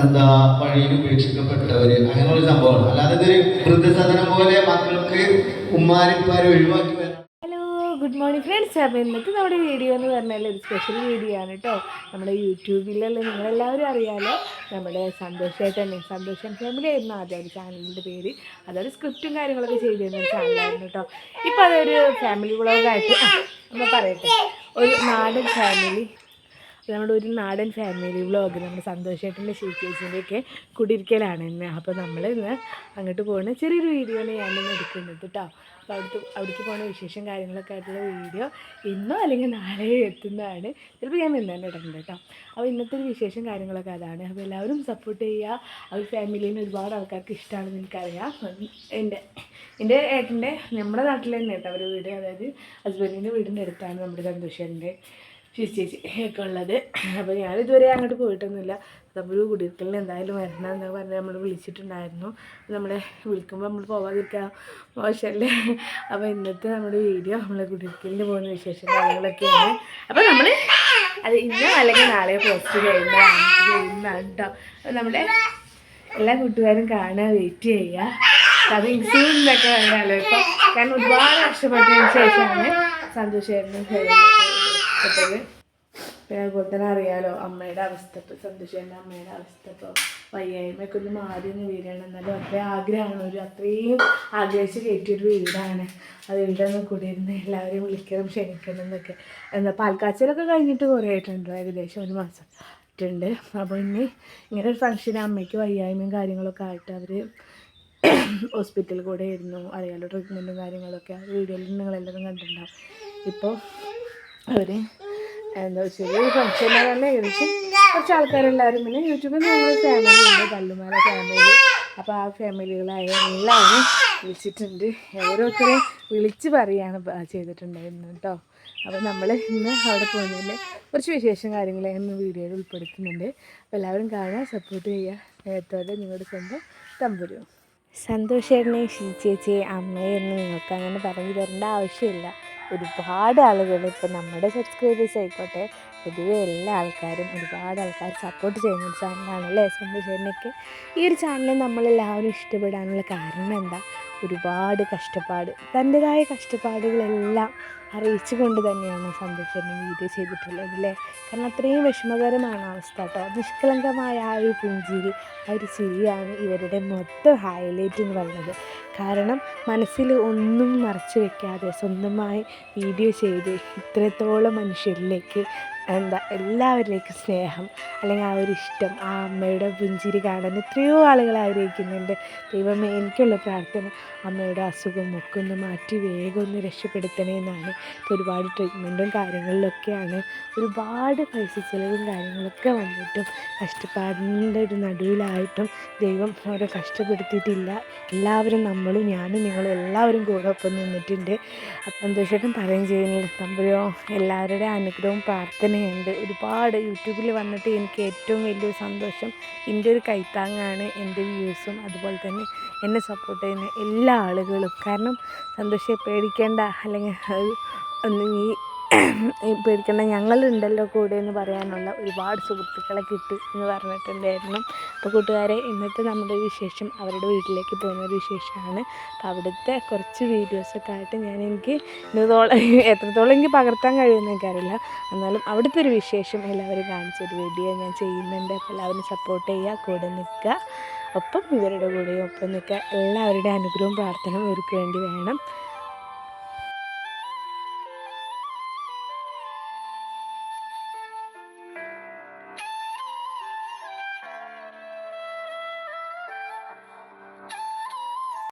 എന്താ വഴിയിൽ ഉപേക്ഷിക്കപ്പെട്ടവര്? അങ്ങനെയുള്ള സംഭവമാണ്. അല്ലാതെ ഇതൊരു വൃദ്ധസദനം പോലെ മക്കൾക്ക് ഉമ്മാരിപ്പാരെ ഒഴിവാക്കി ഗുഡ് മോർണിംഗ് ഫ്രണ്ട്സ് അപ്പോൾ ഇന്നത്തെ നമ്മുടെ വീഡിയോ എന്ന് പറഞ്ഞാൽ ഒരു സ്പെഷ്യൽ വീഡിയോ ആണ് കേട്ടോ നമ്മുടെ യൂട്യൂബിലുള്ള നിങ്ങളെല്ലാവരും അറിയാമല്ലോ നമ്മുടെ സന്തോഷമായിട്ടന്നെ സന്തോഷം ഫാമിലി ആയിരുന്നു ആദ്യം ഒരു ചാനലിന്റെ പേര്. അതൊരു സ്ക്രിപ്റ്റും കാര്യങ്ങളൊക്കെ ചെയ്തിരുന്ന ചാനലായിരുന്നു കേട്ടോ ഇപ്പോൾ അതൊരു ഫാമിലി വ്ളോഗായിട്ട് നമ്മൾ പറയട്ടെ. ഒരു നാടൻ ഫാമിലി നമ്മുടെ ഒരു നാടൻ ഫാമിലി വ്ളോഗ് നമ്മുടെ സന്തോഷേട്ടന്റെ ചേച്ചിന്റെ ഒക്കെ കുടിയിരിക്കലാണ് ഇന്ന്. അപ്പോൾ നമ്മൾ ഇന്ന് അങ്ങോട്ട് പോകുന്ന ചെറിയൊരു വീഡിയോ ആണ് ഞാനിന്ന് എടുക്കുന്നത് കേട്ടോ. അപ്പോൾ അവിടുത്തെ അവിടേക്ക് പോകുന്ന വിശേഷം കാര്യങ്ങളൊക്കെ ആയിട്ടുള്ള വീഡിയോ ഇന്നോ അല്ലെങ്കിൽ നാളെ എത്തുന്നതാണ്. ചിലപ്പോൾ ഞാൻ ഇന്ന് തന്നെ ഇടുന്നത് കേട്ടോ. അപ്പോൾ ഇന്നത്തെ ഒരു വിശേഷം കാര്യങ്ങളൊക്കെ അതാണ്. അപ്പോൾ എല്ലാവരും സപ്പോർട്ട് ചെയ്യുക. അവർ ഫാമിലിയിൽ ഒരുപാട് ആൾക്കാർക്ക് ഇഷ്ടമാണെന്ന് എനിക്കറിയാം. എന്റെ എന്റെ ഏട്ടന്റെ നമ്മുടെ നാട്ടിൽ തന്നെ കേട്ടോ അവരുടെ വീട്. അതായത് ഹസ്ബൻഡിന്റെ വീടിന്റെ അടുത്താണ് നമ്മുടെ സന്തോഷേട്ടന്റെ ചേച്ചി ഒക്കെ ഉള്ളത്. അപ്പോൾ ഞാനിതുവരെ അങ്ങോട്ട് പോയിട്ടൊന്നുമില്ല. നമ്മൾ കുടിയിരിക്കലിന് എന്തായാലും വരണം എന്ന് പറഞ്ഞ് നമ്മൾ വിളിച്ചിട്ടുണ്ടായിരുന്നു. നമ്മളെ വിളിക്കുമ്പോൾ നമ്മൾ പോകാതിരിക്കാൻ മോശമല്ലേ? അപ്പോൾ ഇന്നത്തെ നമ്മുടെ വീഡിയോ നമ്മളെ കുടിയിരിക്കലിന് പോകുന്ന വിശേഷം കാര്യങ്ങളൊക്കെയാണ്. അപ്പോൾ നമ്മൾ അത് ഇന്നോ അല്ലെങ്കിൽ നാളെ പോസ്റ്റ് ചെയ്യുന്നതാണ് ചെയ്യുന്നതാണ് കേട്ടോ അപ്പോൾ നമ്മുടെ എല്ലാ കൂട്ടുകാരും കാണാൻ വെയിറ്റ് ചെയ്യുക. അത് ഇൻസൂറിനൊക്കെ വേണമല്ലോ ഇപ്പോൾ കാരണം ഒരുപാട് കഷ്ടപ്പെട്ടതിന് ശേഷമാണ് സന്തോഷമായിരുന്നു പെട്ടത് പിന്നെ അതുപോലെ തന്നെ അറിയാലോ അമ്മയുടെ അവസ്ഥ ഇപ്പോൾ സന്തോഷേന്റെ അമ്മയുടെ അവസ്ഥ ഇപ്പോൾ വയ്യായ്മയൊക്കെ ഒന്ന് മാറി ഒന്ന് വീടാണ് എന്നാലും അത്രയും ആഗ്രഹമാണ്. ഒരു അത്രയും ആഗ്രഹിച്ച് കയറ്റിയൊരു വീടാണ്. അത് വീടൊന്ന് കൂടിയിരുന്ന് എല്ലാവരെയും വിളിക്കണം ക്ഷണിക്കണം എന്നൊക്കെ. എന്താ പാൽക്കാച്ചലൊക്കെ കഴിഞ്ഞിട്ട് കുറേ ആയിട്ടുണ്ട്. ഏകദേശം ഒരു മാസം ആയിട്ടുണ്ട്. അപ്പോൾ ഇനി ഇങ്ങനെ ഒരു ഫംഗ്ഷൻ അമ്മയ്ക്ക് വയ്യായ്മയും കാര്യങ്ങളൊക്കെ ആയിട്ട് അവർ ഹോസ്പിറ്റലിൽ കൂടെ ആയിരുന്നു. അറിയാലോ ട്രീറ്റ്മെന്റും കാര്യങ്ങളൊക്കെ. വീഡിയോയിൽ നിങ്ങളെല്ലാവരും കണ്ടിട്ടുണ്ടാവും. ഇപ്പോൾ അവർ എന്താ ഒരു ഫംഗ്ഷൻ തന്നെ ഏകദേശം കുറച്ച് ആൾക്കാരെല്ലാവരും പിന്നെ യൂട്യൂബിൽ ഞങ്ങൾ ഫാമിലി ഉണ്ട് കല്ലുമാല ഫാമിലി അപ്പോൾ ആ ഫാമിലികളായ എല്ലാവരും വിളിച്ചിട്ടുണ്ട്. ഓരോരുത്തരെ വിളിച്ച് പറയാണ് ചെയ്തിട്ടുണ്ടായിരുന്നത് കേട്ടോ അപ്പോൾ നമ്മൾ ഇന്ന് അവിടെ പോകുന്നതിന്റെ കുറച്ച് വിശേഷം കാര്യങ്ങൾ ഇന്ന് വീഡിയോയിൽ ഉൾപ്പെടുത്തുന്നുണ്ട്. അപ്പോൾ എല്ലാവരും കാണുക സപ്പോർട്ട് ചെയ്യുക. സ്നേഹത്തോടെ നിങ്ങളുടെ സ്വന്തം തമ്പുരു. സന്തോഷേട്ടനെ ചേച്ചി അമ്മയെന്ന് നിങ്ങൾക്ക് അങ്ങനെ പറഞ്ഞു തരേണ്ട ആവശ്യമില്ല. ഒരുപാട് ആളുകൾ ഇപ്പം നമ്മുടെ സബ്സ്ക്രൈബേഴ്സ് ആയിക്കോട്ടെ പൊതുവെ എല്ലാ ആൾക്കാരും ഒരുപാട് ആൾക്കാർ സപ്പോർട്ട് ചെയ്യുന്ന ഒരു ചാനലാണ് അല്ലേ സന്തോഷേട്ടനൊക്കെ ഈ ഒരു ചാനൽ നമ്മളെല്ലാവരും ഇഷ്ടപ്പെടാനുള്ള കാരണം എന്താ? ഒരുപാട് കഷ്ടപ്പാട് തന്റെതായ കഷ്ടപ്പാടുകളെല്ലാം അറിയിച്ചു കൊണ്ട് തന്നെയാണ് സന്തോഷേട്ടൻ വീഡിയോ ചെയ്തിട്ടുള്ളത് അല്ലേ കാരണം അത്രയും വിഷമകരമാണ് അവസ്ഥ കേട്ടോ നിഷ്കളങ്കമായ ആ ഒരു പുഞ്ചിരി ആ ഒരു ചിരിയാണ് ഇവരുടെ മൊത്തം ഹൈലൈറ്റ് എന്ന് പറയുന്നത്. കാരണം മനസ്സിൽ ഒന്നും മറച്ചു വെക്കാതെ സ്വന്തമായി വീഡിയോ ചെയ്ത് ഇത്രത്തോളം മനുഷ്യരിലേക്ക് എന്താ എല്ലാവരിലേക്കും സ്നേഹം അല്ലെങ്കിൽ ആ ഒരു ഇഷ്ടം ആ അമ്മയുടെ പുഞ്ചിരി കാണാൻ എത്രയോ ആളുകൾ ആഗ്രഹിക്കുന്നുണ്ട്. ദൈവമേ എനിക്കുള്ള പ്രാർത്ഥന അമ്മയുടെ അസുഖം ഒക്കെ ഒന്ന് മാറ്റി വേഗം ഒന്ന് രക്ഷപ്പെടുത്തണേ എന്നാണ്. ഇപ്പോൾ ഒരുപാട് ട്രീറ്റ്മെന്റും കാര്യങ്ങളിലൊക്കെയാണ്. ഒരുപാട് പൈസ ചിലവും കാര്യങ്ങളൊക്കെ വന്നിട്ടും കഷ്ടപ്പാടിന്റെ ഒരു നടുവിലായിട്ടും ദൈവം അവരെ കഷ്ടപ്പെടുത്തിയിട്ടില്ല. എല്ലാവരും നമ്മളും ഞാനും നിങ്ങളും എല്ലാവരും കൂടെ ഒപ്പം നിന്നിട്ടുണ്ട്. അപ്പം സന്തോഷമായിട്ടും പറയുകയും ചെയ്യുന്നില്ല തമ്പുരോ എല്ലാവരുടെ അനുഗ്രഹവും പ്രാർത്ഥനയുണ്ട് ഒരുപാട് യൂട്യൂബിൽ വന്നിട്ട് എനിക്ക് ഏറ്റവും വലിയൊരു സന്തോഷം എന്റെ ഒരു കൈത്താങ്ങാണ് എന്റെ വ്യൂസും അതുപോലെ തന്നെ എന്നെ സപ്പോർട്ട് ചെയ്യുന്ന എല്ലാ ആളുകളും. കാരണം സന്തോഷം പേടിക്കേണ്ട അല്ലെങ്കിൽ ഈ പേടിക്കേണ്ട ഞങ്ങളുണ്ടല്ലോ കൂടെ എന്ന് പറയാനുള്ള ഒരുപാട് സുഹൃത്തുക്കളെ കിട്ടി എന്ന് പറഞ്ഞിട്ടുണ്ടായിരുന്നു. അപ്പോൾ കൂട്ടുകാരെ ഇന്നത്തെ നമ്മുടെ വിശേഷം അവരുടെ വീട്ടിലേക്ക് പോകുന്ന ഒരു വിശേഷമാണ്. അപ്പോൾ അവിടുത്തെ കുറച്ച് വീഡിയോസൊക്കെ ആയിട്ട് ഞാൻ എനിക്ക് ഇന്നത്തോളം എത്രത്തോളം എനിക്ക് പകർത്താൻ കഴിയുമെന്ന് എനിക്കറിയില്ല. എന്നാലും അവിടുത്തെ ഒരു വിശേഷം എല്ലാവരും കാണിച്ചൊരു വീഡിയോ ഞാൻ ചെയ്യുന്നുണ്ട്. അപ്പോൾ എല്ലാവരും സപ്പോർട്ട് ചെയ്യുക കൂടെ നിൽക്കുക. ഒപ്പം ഇവരുടെ കൂടെയും ഒപ്പം നിൽക്കുക. എല്ലാവരുടെ അനുഗ്രഹവും പ്രാർത്ഥനയും ഇവർക്ക് വേണ്ടി വേണം.